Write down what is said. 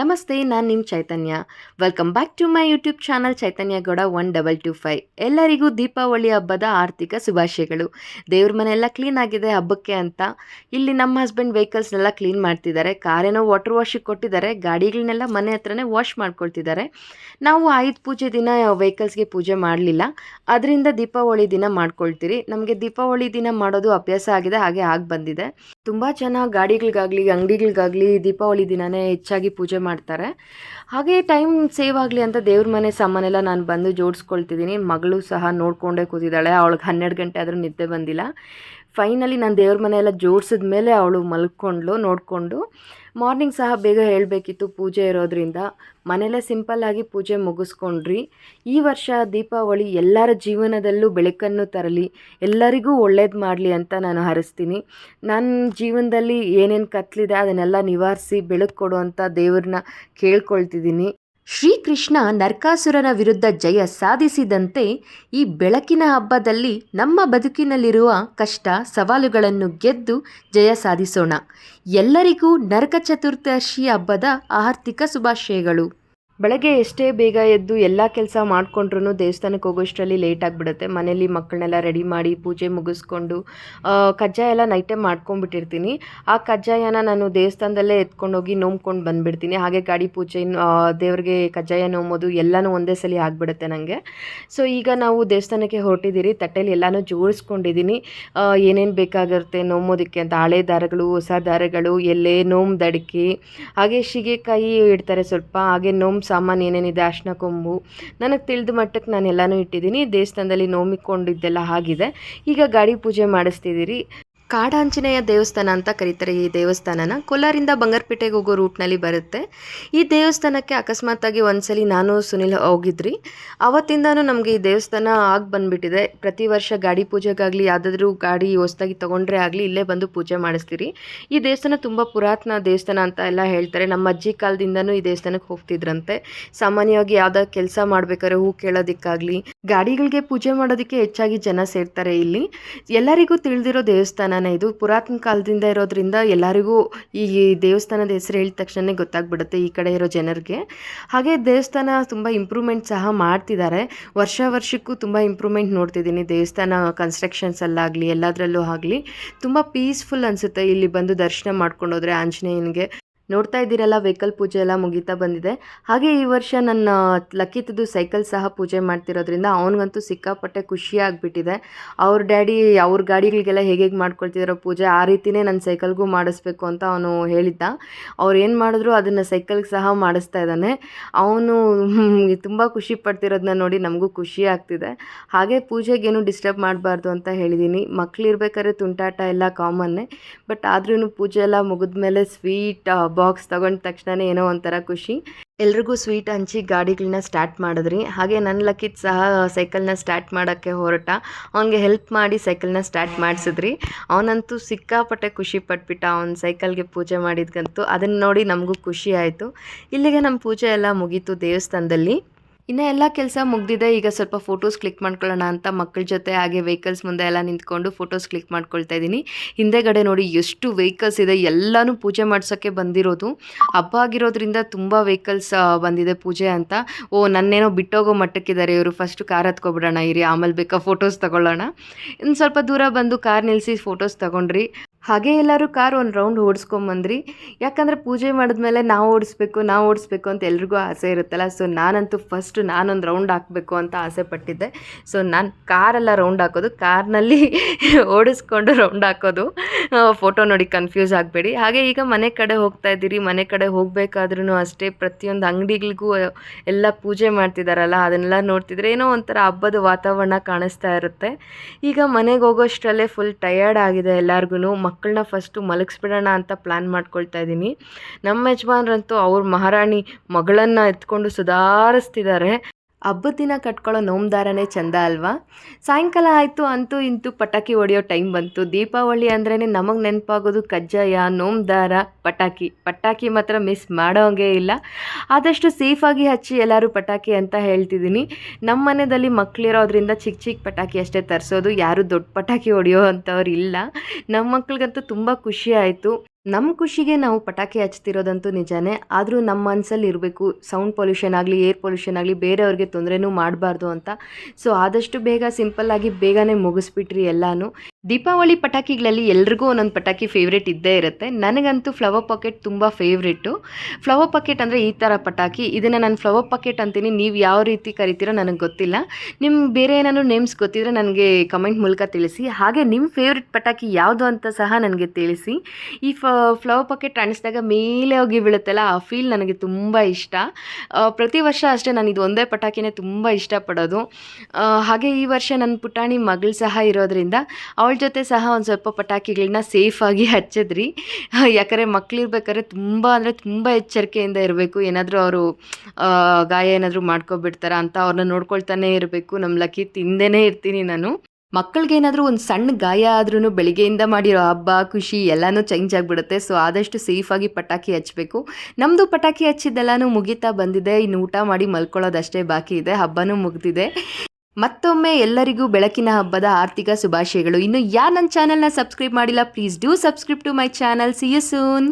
ನಮಸ್ತೆ, ನಾನು ನಿಮ್ಮ Chaitanya. Welcome back to my YouTube channel Chaitanya Gowda one double two five ಎಲ್ಲರಿಗೂ ದೀಪಾವಳಿ ಹಬ್ಬದ ಆರ್ಥಿಕ ಶುಭಾಶಯಗಳು. ದೇವ್ರ ಮನೆಯೆಲ್ಲ ಕ್ಲೀನ್ ಆಗಿದೆ ಹಬ್ಬಕ್ಕೆ ಅಂತ. ಇಲ್ಲಿ ನಮ್ಮ ಹಸ್ಬೆಂಡ್ ವೆಹಿಕಲ್ಸ್ನೆಲ್ಲ ಕ್ಲೀನ್ ಮಾಡ್ತಿದ್ದಾರೆ. ಕಾರೇನೋ ವಾಟರ್ ವಾಶಿಗೆ ಕೊಟ್ಟಿದ್ದಾರೆ. ಗಾಡಿಗಳನ್ನೆಲ್ಲ ಮನೆ ಹತ್ರನೇ ವಾಶ್ ಮಾಡ್ಕೊಳ್ತಿದ್ದಾರೆ. ನಾವು ಆಯುಧ ಪೂಜೆ ದಿನ ವೆಹಿಕಲ್ಸ್ಗೆ ಪೂಜೆ ಮಾಡಲಿಲ್ಲ. ಅದರಿಂದ ದೀಪಾವಳಿ ದಿನ ಮಾಡ್ಕೊಳ್ತೀರಿ. ನಮಗೆ ದೀಪಾವಳಿ ದಿನ ಮಾಡೋದು ಅಭ್ಯಾಸ ಆಗಿದೆ, ಹಾಗೆ ಆಗಿ ಬಂದಿದೆ. ತುಂಬ ಜನ ಗಾಡಿಗಳಿಗಾಗಲಿ, ಅಂಗಡಿಗಳಿಗಾಗಲಿ ದೀಪಾವಳಿ ದಿನನೇ ಹೆಚ್ಚಾಗಿ ಪೂಜೆ ಮಾಡ್ತಾರೆ. ಹಾಗೆ ಟೈಮ್ ಸೇವ್ ಆಗಲಿ ಅಂತ ದೇವ್ರ ಮನೆ ಸಾಮಾನೆಲ್ಲ ನಾನು ಬಂದು ಜೋಡಿಸ್ಕೊಳ್ತಿದ್ದೀನಿ ಮಗಳು ಸಹ ನೋಡಿಕೊಂಡೇ ಕೂತಿದ್ದಾಳೆ. ಅವಳಿಗೆ ಹನ್ನೆರಡು ಗಂಟೆ ಆದರೂ ನಿದ್ದೆ ಬಂದಿಲ್ಲ. ಫೈನಲಿ ನಾನು ದೇವ್ರ ಮನೆಯೆಲ್ಲ ಜೋಡಿಸಿದ ಮೇಲೆ ಅವಳು ಮಲ್ಕೊಂಡ್ಳು, ನೋಡಿಕೊಂಡು. ಮಾರ್ನಿಂಗ್ ಸಹ ಬೇಗ ಹೇಳಬೇಕಿತ್ತು ಪೂಜೆ ಇರೋದ್ರಿಂದ. ಮನೆಯಲ್ಲೇ ಸಿಂಪಲ್ಲಾಗಿ ಪೂಜೆ ಮುಗಿಸ್ಕೊಂಡ್ರಿ. ಈ ವರ್ಷ ದೀಪಾವಳಿ ಎಲ್ಲರ ಜೀವನದಲ್ಲೂ ಬೆಳಕನ್ನು ತರಲಿ, ಎಲ್ಲರಿಗೂ ಒಳ್ಳೇದು ಮಾಡಲಿ ಅಂತ ನಾನು ಹರಿಸ್ತೀನಿ. ನನ್ನ ಜೀವನದಲ್ಲಿ ಏನೇನು ಕತ್ಲಿದೆ ಅದನ್ನೆಲ್ಲ ನಿವಾರಿಸಿ ಬೆಳಕು ಕೊಡುವಂಥ ದೇವ್ರನ್ನ ಕೇಳ್ಕೊಳ್ತಿದ್ದೀನಿ. ಶ್ರೀಕೃಷ್ಣ ನರಕಾಸುರನ ವಿರುದ್ಧ ಜಯ ಸಾಧಿಸಿದಂತೆ ಈ ಬೆಳಕಿನ ಹಬ್ಬದಲ್ಲಿ ನಮ್ಮ ಬದುಕಿನಲ್ಲಿರುವ ಕಷ್ಟ, ಸವಾಲುಗಳನ್ನು ಗೆದ್ದು ಜಯ ಸಾಧಿಸೋಣ. ಎಲ್ಲರಿಗೂ ನರಕ ಚತುರ್ದಶಿ ಹಬ್ಬದ ಆರ್ಥಿಕ ಶುಭಾಶಯಗಳು. ಬೆಳಗ್ಗೆ ಎಷ್ಟೇ ಬೇಗ ಎದ್ದು ಎಲ್ಲ ಕೆಲಸ ಮಾಡಿಕೊಂಡ್ರೂ ದೇವಸ್ಥಾನಕ್ಕೆ ಹೋಗೋಷ್ಟರಲ್ಲಿ ಲೇಟ್ ಆಗಿಬಿಡುತ್ತೆ. ಮನೇಲಿ ಮಕ್ಕಳನ್ನೆಲ್ಲ ರೆಡಿ ಮಾಡಿ ಪೂಜೆ ಮುಗಿಸ್ಕೊಂಡು ಕಜ್ಜಾಯ ಎಲ್ಲ ನೈಟೇ ಮಾಡ್ಕೊಂಡ್ಬಿಟ್ಟಿರ್ತೀನಿ. ಆ ಕಜ್ಜಾಯನ ನಾನು ದೇವಸ್ಥಾನದಲ್ಲೇ ಎತ್ಕೊಂಡೋಗಿ ನೋಮ್ಕೊಂಡು ಬಂದುಬಿಡ್ತೀನಿ. ಹಾಗೆ ಗಾಡಿ ಪೂಜೆ ದೇವ್ರಿಗೆ ಕಜ್ಜಾಯ ನೋಮೋದು ಎಲ್ಲನೂ ಒಂದೇ ಸಲ ಆಗಿಬಿಡುತ್ತೆ ನನಗೆ ಸೊ ಈಗ ನಾವು ದೇವಸ್ಥಾನಕ್ಕೆ ಹೊರಟಿದ್ದೀರಿ. ತಟ್ಟೆಲಿ ಎಲ್ಲನೂ ಜೋಡಿಸ್ಕೊಂಡಿದ್ದೀನಿ. ಏನೇನು ಬೇಕಾಗಿರುತ್ತೆ ನೋಮೋದಕ್ಕೆ ಅಂತ ಹಳೆ ದಾರಗಳು, ಹೊಸ ದಾರಗಳು, ಎಲೆ, ನೋಮ್ ದಡಿಕೆ, ಹಾಗೆ ಶಿಗೆಕಾಯಿ ಇಡ್ತಾರೆ ಸ್ವಲ್ಪ. ಹಾಗೆ ನೋಮ್ ಸಾಮಾನು ಏನೇನಿದೆ ಅರ್ಶಿನ ಕೊಂಬು. ನನಗೆ ತಿಳಿದ ಮಟ್ಟಕ್ಕೆ ನಾನು ಎಲ್ಲನೂ ಇಟ್ಟಿದ್ದೀನಿ. ದೇವಸ್ಥಾನದಲ್ಲಿ ನೋಮಿಕೊಂಡಿದ್ದೆಲ್ಲ ಆಗಿದೆ. ಈಗ ಗಾಡಿ ಪೂಜೆ ಮಾಡಿಸ್ತಿದ್ದೀರಿ. ಕಾಡಾಂಜನೇಯ ದೇವಸ್ಥಾನ ಅಂತ ಕರೀತಾರೆ ಈ ದೇವಸ್ಥಾನನ. ಕೋಲಾರಿಂದ ಬಂಗಾರಪೇಟೆಗೆ ಹೋಗೋ ರೂಟ್ನಲ್ಲಿ ಬರುತ್ತೆ. ಈ ದೇವಸ್ಥಾನಕ್ಕೆ ಅಕಸ್ಮಾತಾಗಿ ಒಂದ್ಸಲಿ ನಾನು, ಸುನಿಲ್ ಹೋಗಿದ್ರಿ. ಅವತ್ತಿಂದನೂ ನಮಗೆ ಈ ದೇವಸ್ಥಾನ ಆಗಿ ಬಂದ್ಬಿಟ್ಟಿದೆ. ಪ್ರತಿ ವರ್ಷ ಗಾಡಿ ಪೂಜೆಗಾಗಲಿ, ಯಾವುದಾದ್ರೂ ಗಾಡಿ ಹೊಸ್ದಾಗಿ ತೊಗೊಂಡ್ರೆ ಆಗಲಿ, ಇಲ್ಲೇ ಬಂದು ಪೂಜೆ ಮಾಡಿಸ್ತೀರಿ. ಈ ದೇವಸ್ಥಾನ ತುಂಬ ಪುರಾತನ ದೇವಸ್ಥಾನ ಅಂತ ಎಲ್ಲ ಹೇಳ್ತಾರೆ. ನಮ್ಮ ಅಜ್ಜಿ ಕಾಲದಿಂದನೂ ಈ ದೇವಸ್ಥಾನಕ್ಕೆ ಹೋಗ್ತಿದ್ರಂತೆ. ಸಾಮಾನ್ಯವಾಗಿ ಯಾವ್ದಾದ್ರು ಕೆಲಸ ಮಾಡ್ಬೇಕಾದ್ರೆ ಹೂ ಕೇಳೋದಕ್ಕಾಗಲಿ, ಗಾಡಿಗಳಿಗೆ ಪೂಜೆ ಮಾಡೋದಕ್ಕೆ ಹೆಚ್ಚಾಗಿ ಜನ ಸೇರ್ತಾರೆ ಇಲ್ಲಿ. ಎಲ್ಲರಿಗೂ ತಿಳಿದಿರೋ ದೇವಸ್ಥಾನನೇ ಇದು ಪುರಾತನ ಕಾಲದಿಂದ ಇರೋದ್ರಿಂದ ಎಲ್ಲರಿಗೂ ಈ ದೇವಸ್ಥಾನದ ಹೆಸರು ಹೇಳಿದ ತಕ್ಷಣ ಗೊತ್ತಾಗ್ಬಿಡುತ್ತೆ ಈ ಕಡೆ ಇರೋ ಜನರಿಗೆ. ಹಾಗೆ ದೇವಸ್ಥಾನ ತುಂಬ ಇಂಪ್ರೂವ್ಮೆಂಟ್ ಸಹ ಮಾಡ್ತಿದ್ದಾರೆ. ವರ್ಷ ವರ್ಷಕ್ಕೂ ತುಂಬ ಇಂಪ್ರೂವ್ಮೆಂಟ್ ನೋಡ್ತಿದ್ದೀನಿ. ದೇವಸ್ಥಾನ ಕನ್ಸ್ಟ್ರಕ್ಷನ್ಸಲ್ಲಾಗಲಿ ಎಲ್ಲದರಲ್ಲೂ ಆಗಲಿ. ತುಂಬ ಪೀಸ್ಫುಲ್ ಅನಿಸುತ್ತೆ ಇಲ್ಲಿ ಬಂದು ದರ್ಶನ ಮಾಡ್ಕೊಂಡೋದ್ರೆ ಆಂಜನೇಯನಿಗೆ. ನೋಡ್ತಾ ಇದ್ದೀರಲ್ಲ, ವೆಹಿಕಲ್ ಪೂಜೆ ಎಲ್ಲ ಮುಗಿತಾ ಬಂದಿದೆ. ಹಾಗೆ ಈ ವರ್ಷ ನನ್ನ ಲಕ್ಕಿತದ್ದು ಸೈಕಲ್ ಸಹ ಪೂಜೆ ಮಾಡ್ತಿರೋದ್ರಿಂದ ಅವನಿಗಂತೂ ಸಿಕ್ಕಾಪಟ್ಟೆ ಖುಷಿ ಆಗಿಬಿಟ್ಟಿದೆ. ಅವ್ರ ಡ್ಯಾಡಿ ಅವ್ರ ಗಾಡಿಗಳಿಗೆಲ್ಲ ಹೇಗೆ ಹೇಗೆ ಮಾಡ್ಕೊಳ್ತಿದ್ದಾರೋ ಪೂಜೆ ಆ ರೀತಿಯೇ ನನ್ನ ಸೈಕಲ್ಗೂ ಮಾಡಿಸ್ಬೇಕು ಅಂತ ಅವನು ಹೇಳಿದ್ದ. ಅವ್ರು ಏನು ಮಾಡಿದ್ರು ಅದನ್ನು ಸೈಕಲ್ಗೆ ಸಹ ಮಾಡಿಸ್ತಾ ಇದ್ದಾನೆ. ಅವನು ತುಂಬ ಖುಷಿ ಪಡ್ತಿರೋದನ್ನ ನೋಡಿ ನಮಗೂ ಖುಷಿ ಆಗ್ತಿದೆ. ಹಾಗೆ ಪೂಜೆಗೇನು ಡಿಸ್ಟರ್ಬ್ ಮಾಡಬಾರ್ದು ಅಂತ ಹೇಳಿದ್ದೀನಿ ಮಕ್ಳಿರ್ಬೇಕಾದ್ರೆ ತುಂಟಾಟ ಎಲ್ಲ ಕಾಮನ್ನೇ. ಬಟ್ ಆದ್ರೂ ಪೂಜೆ ಎಲ್ಲ ಮುಗಿದ್ಮೇಲೆ ಸ್ವೀಟ್ ಬಾಕ್ಸ್ ತಗೊಂಡ ತಕ್ಷಣನೇ ಏನೋ ಒಂಥರ ಖುಷಿ. ಎಲ್ರಿಗೂ ಸ್ವೀಟ್ ಹಂಚಿ ಗಾಡಿಗಳನ್ನ ಸ್ಟಾರ್ಟ್ ಮಾಡಿದ್ರಿ. ಹಾಗೆ ನನ್ನ ಲಕ್ಕಿತ್ ಸಹ ಸೈಕಲ್ನ ಸ್ಟಾರ್ಟ್ ಮಾಡೋಕ್ಕೆ ಹೊರಟ. ಅವನಿಗೆ ಹೆಲ್ಪ್ ಮಾಡಿ ಸೈಕಲ್ನ ಸ್ಟಾರ್ಟ್ ಮಾಡಿಸಿದ್ರಿ. ಅವನಂತೂ ಸಿಕ್ಕಾಪಟ್ಟೆ ಖುಷಿ ಪಟ್ಬಿಟ್ಟ ಅವ್ನ ಸೈಕಲ್ಗೆ ಪೂಜೆ ಮಾಡಿದ್ಗಂತೂ. ಅದನ್ನು ನೋಡಿ ನಮಗೂ ಖುಷಿ ಆಯಿತು. ಇಲ್ಲಿಗೆ ನಮ್ಮ ಪೂಜೆ ಎಲ್ಲ ಮುಗೀತು ದೇವಸ್ಥಾನದಲ್ಲಿ. ಇನ್ನು ಎಲ್ಲ ಕೆಲಸ ಮುಗ್ದಿದೆ, ಈಗ ಸ್ವಲ್ಪ ಫೋಟೋಸ್ ಕ್ಲಿಕ್ ಮಾಡ್ಕೊಳ್ಳೋಣ ಅಂತ ಮಕ್ಕಳ ಜೊತೆ ಹಾಗೆ ವೆಹಿಕಲ್ಸ್ ಮುಂದೆ ಎಲ್ಲ ನಿಂತ್ಕೊಂಡು ಫೋಟೋಸ್ ಕ್ಲಿಕ್ ಮಾಡ್ಕೊಳ್ತಾ ಇದ್ದೀನಿ. ಹಿಂದೆಗಡೆ ನೋಡಿ ಎಷ್ಟು ವೆಹಿಕಲ್ಸ್ ಇದೆ, ಎಲ್ಲನೂ ಪೂಜೆ ಮಾಡ್ಸೋಕ್ಕೆ ಬಂದಿರೋದು. ಹಬ್ಬ ಆಗಿರೋದ್ರಿಂದ ತುಂಬ ವೆಹಿಕಲ್ಸ್ ಬಂದಿದೆ ಪೂಜೆ ಅಂತ. ಓ, ನನ್ನೇನೋ ಬಿಟ್ಟೋಗೋ ಮಟ್ಟಕ್ಕಿದ್ದಾರೆ ಇವರು. ಫಸ್ಟು ಕಾರ್ ಹತ್ಕೊಬಿಡೋಣ, ಇರಿ, ಆಮೇಲೆ ಬೇಕಾ ಫೋಟೋಸ್ ತಗೊಳ್ಳೋಣ. ಇನ್ನು ಸ್ವಲ್ಪ ದೂರ ಬಂದು ಕಾರ್ ನಿಲ್ಲಿಸಿ ಫೋಟೋಸ್ ತಗೊಂಡ್ರಿ. ಹಾಗೆ ಎಲ್ಲರೂ ಕಾರ್ ಒಂದು ರೌಂಡ್ ಓಡಿಸ್ಕೊಂಬಂದ್ರಿ. ಯಾಕಂದರೆ ಪೂಜೆ ಮಾಡಿದ್ಮೇಲೆ ನಾವು ಓಡಿಸ್ಬೇಕು ನಾವು ಓಡಿಸ್ಬೇಕು ಅಂತ ಎಲ್ರಿಗೂ ಆಸೆ ಇರುತ್ತಲ್ಲ. ಸೊ ನಾನಂತೂ ಫಸ್ಟ್ ನಾನೊಂದು ರೌಂಡ್ ಹಾಕಬೇಕು ಅಂತ ಆಸೆ ಪಟ್ಟಿದ್ದೆ. ಸೊ ನಾನು ಕಾರೆಲ್ಲ ರೌಂಡ್ ಹಾಕೋದು ಕಾರ್ನಲ್ಲಿ ಓಡಿಸ್ಕೊಂಡು ರೌಂಡ್ ಹಾಕೋದು. ಫೋಟೋ ನೋಡಿ ಕನ್ಫ್ಯೂಸ್ ಆಗಬೇಡಿ. ಹಾಗೆ ಈಗ ಮನೆ ಕಡೆ ಹೋಗ್ತಾ ಇದ್ದೀರಿ, ಮನೆ ಕಡೆ ಹೋಗಬೇಕಾದ್ರೂ ಅಷ್ಟೇ ಪ್ರತಿಯೊಂದು ಅಂಗಡಿಗಳಿಗೂ ಎಲ್ಲ ಪೂಜೆ ಮಾಡ್ತಿದ್ದಾರಲ್ಲ ಅದನ್ನೆಲ್ಲ ನೋಡ್ತಿದ್ರೆ ಏನೋ ಒಂಥರ ಹಬ್ಬದ ವಾತಾವರಣ ಕಾಣಿಸ್ತಾ ಇರುತ್ತೆ. ಈಗ ಮನೆಗೆ ಹೋಗೋಷ್ಟರಲ್ಲೇ ಫುಲ್ ಟಯರ್ಡ್ ಆಗಿದೆ ಎಲ್ಲರಿಗೂ ಮಕ್ಕಳನ್ನ ಫಸ್ಟು ಮಲಗಿಸ್ಬಿಡೋಣ ಅಂತ ಪ್ಲ್ಯಾನ್ ಮಾಡ್ಕೊಳ್ತಾ ಇದ್ದೀನಿ. ನಮ್ಮ ಯಜಮಾನ್ರಂತೂ ಅವ್ರ ಮಹಾರಾಣಿ ಮಗಳನ್ನು ಎತ್ಕೊಂಡು ಸುಧಾರಿಸ್ತಿದ್ದಾರೆ ಹಬ್ಬದ ದಿನ ಕಟ್ಕೊಳ್ಳೋ ನೋಮ್ದಾರನೇ ಚಂದ ಅಲ್ವಾ? ಸಾಯಂಕಾಲ ಆಯಿತು, ಅಂತೂ ಇಂತೂ ಪಟಾಕಿ ಹೊಡೆಯೋ ಟೈಮ್ ಬಂತು. ದೀಪಾವಳಿ ಅಂದ್ರೇ ನಮಗೆ ನೆನಪಾಗೋದು ಕಜ್ಜಾಯ, ನೋಮ್ದಾರ, ಪಟಾಕಿ. ಪಟಾಕಿ ಮಾತ್ರ ಮಿಸ್ ಮಾಡೋಂಗೇ ಇಲ್ಲ. ಆದಷ್ಟು ಸೇಫಾಗಿ ಹಚ್ಚಿ ಎಲ್ಲರೂ ಪಟಾಕಿ ಅಂತ ಹೇಳ್ತಿದ್ದೀನಿ ನಮ್ಮ ಮನೆಯಲ್ಲಿ ಮಕ್ಕಳಿರೋದ್ರಿಂದ ಚಿಕ್ಕ ಚಿಕ್ಕ ಪಟಾಕಿ ಅಷ್ಟೇ ತರಿಸೋದು. ಯಾರು ದೊಡ್ಡ ಪಟಾಕಿ ಹೊಡೆಯೋ ಅಂಥವ್ರು ಇಲ್ಲ. ನಮ್ಮ ಮಕ್ಳಿಗಂತೂ ತುಂಬ ಖುಷಿ ಆಯಿತು. ನಮ್ಮ ಖುಷಿಗೆ ನಾವು ಪಟಾಕಿ ಹಚ್ತಿರೋದಂತೂ ನಿಜಾನೇ, ಆದರೂ ನಮ್ಮ ಮನಸ್ಸಲ್ಲಿ ಇರಬೇಕು. ಸೌಂಡ್ ಪೊಲ್ಯೂಷನ್ ಆಗಲಿ, ಏರ್ ಪೊಲ್ಯೂಷನ್ ಆಗಲಿ, ಬೇರೆಯವ್ರಿಗೆ ತೊಂದರೆನೂ ಮಾಡಬಾರ್ದು ಅಂತ. ಸೊ, ಆದಷ್ಟು ಬೇಗ ಸಿಂಪಲ್ಲಾಗಿ ಬೇಗನೆ ಮುಗಿಸ್ಬಿಟ್ರಿ ಎಲ್ಲನೂ. ದೀಪಾವಳಿ ಪಟಾಕಿಗಳಲ್ಲಿ ಎಲ್ರಿಗೂ ಒಂದೊಂದು ಪಟಾಕಿ ಫೇವ್ರೇಟ್ ಇದ್ದೇ ಇರುತ್ತೆ. ನನಗಂತೂ ಫ್ಲವರ್ ಪಾಕೆಟ್ ತುಂಬ ಫೇವ್ರೇಟು ಫ್ಲವರ್ ಪಾಕೆಟ್ ಅಂದರೆ ಈ ಥರ ಪಟಾಕಿ. ಇದನ್ನು ನಾನು ಫ್ಲವರ್ ಪಾಕೆಟ್ ಅಂತೀನಿ. ನೀವು ಯಾವ ರೀತಿ ಕರಿತೀರೋ ನನಗೆ ಗೊತ್ತಿಲ್ಲ. ನಿಮ್ಮ ಬೇರೆ ಏನಾದರೂ ನೇಮ್ಸ್ ಗೊತ್ತಿದ್ರೆ ನನಗೆ ಕಮೆಂಟ್ ಮೂಲಕ ತಿಳಿಸಿ. ಹಾಗೆ ನಿಮ್ಮ ಫೇವ್ರೆಟ್ ಪಟಾಕಿ ಯಾವುದು ಅಂತ ಸಹ ನನಗೆ ತಿಳಿಸಿ. ಈ ಫ್ಲವರ್ ಪಾಕೆಟ್ ಕಾಣಿಸಿದಾಗ ಮೇಲೆ ಹೋಗಿ ಬೀಳುತ್ತಲ್ಲ, ಆ ಫೀಲ್ ನನಗೆ ತುಂಬ ಇಷ್ಟ. ಪ್ರತಿ ವರ್ಷ ಅಷ್ಟೇ ನಾನು ಇದು ಒಂದೇ ಪಟಾಕಿನೇ ತುಂಬ ಇಷ್ಟಪಡೋದು. ಹಾಗೆ ಈ ವರ್ಷ ನನ್ನ ಪುಟಾಣಿ ಮಗಳು ಸಹ ಇರೋದ್ರಿಂದ, ಅವಳ ಜೊತೆ ಸಹ ಒಂದು ಸ್ವಲ್ಪ ಪಟಾಕಿಗಳನ್ನ ಸೇಫಾಗಿ ಹಚ್ಚಿದ್ರಿ. ಯಾಕಂದರೆ ಮಕ್ಕಳಿರ್ಬೇಕಾದ್ರೆ ತುಂಬ ಅಂದರೆ ತುಂಬ ಎಚ್ಚರಿಕೆಯಿಂದ ಇರಬೇಕು. ಏನಾದರೂ ಅವರು ಗಾಯ ಏನಾದರೂ ಮಾಡ್ಕೊಬಿಡ್ತಾರ ಅಂತ ಅವ್ರನ್ನ ನೋಡ್ಕೊಳ್ತಾನೆ ಇರಬೇಕು. ನಮ್ಮ ಲಕ್ಕಿ ತಿಂದೇ ಇರ್ತೀನಿ ನಾನು. ಮಕ್ಕಳಿಗೇನಾದರೂ ಒಂದು ಸಣ್ಣ ಗಾಯ ಆದ್ರೂ ಬೆಳಿಗ್ಗೆಯಿಂದ ಮಾಡಿರೋ ಹಬ್ಬ, ಖುಷಿ ಎಲ್ಲನೂ ಚೇಂಜ್ ಆಗಿಬಿಡುತ್ತೆ. ಸೊ ಆದಷ್ಟು ಸೇಫಾಗಿ ಪಟಾಕಿ ಹಚ್ಚಬೇಕು ನಮ್ಮದು ಪಟಾಕಿ ಹಚ್ಚಿದ್ದೆಲ್ಲನೂ ಮುಗಿತಾ ಬಂದಿದೆ. ಇನ್ನು ಊಟ ಮಾಡಿ ಮಲ್ಕೊಳ್ಳೋದಷ್ಟೇ ಬಾಕಿ ಇದೆ. ಹಬ್ಬನೂ ಮುಗ್ದಿದೆ. ಮತ್ತೊಮ್ಮೆ ಎಲ್ಲರಿಗೂ ಬೆಳಕಿನ ಹಬ್ಬದ ಆರ್ಥಿಕ ಶುಭಾಶಯಗಳು. ಇನ್ನು ಯಾರು ನನ್ನ ಚಾನಲ್ನ ಸಬ್ಸ್ಕ್ರೈಬ್ ಮಾಡಿಲ್ಲ please do subscribe to my channel see you soon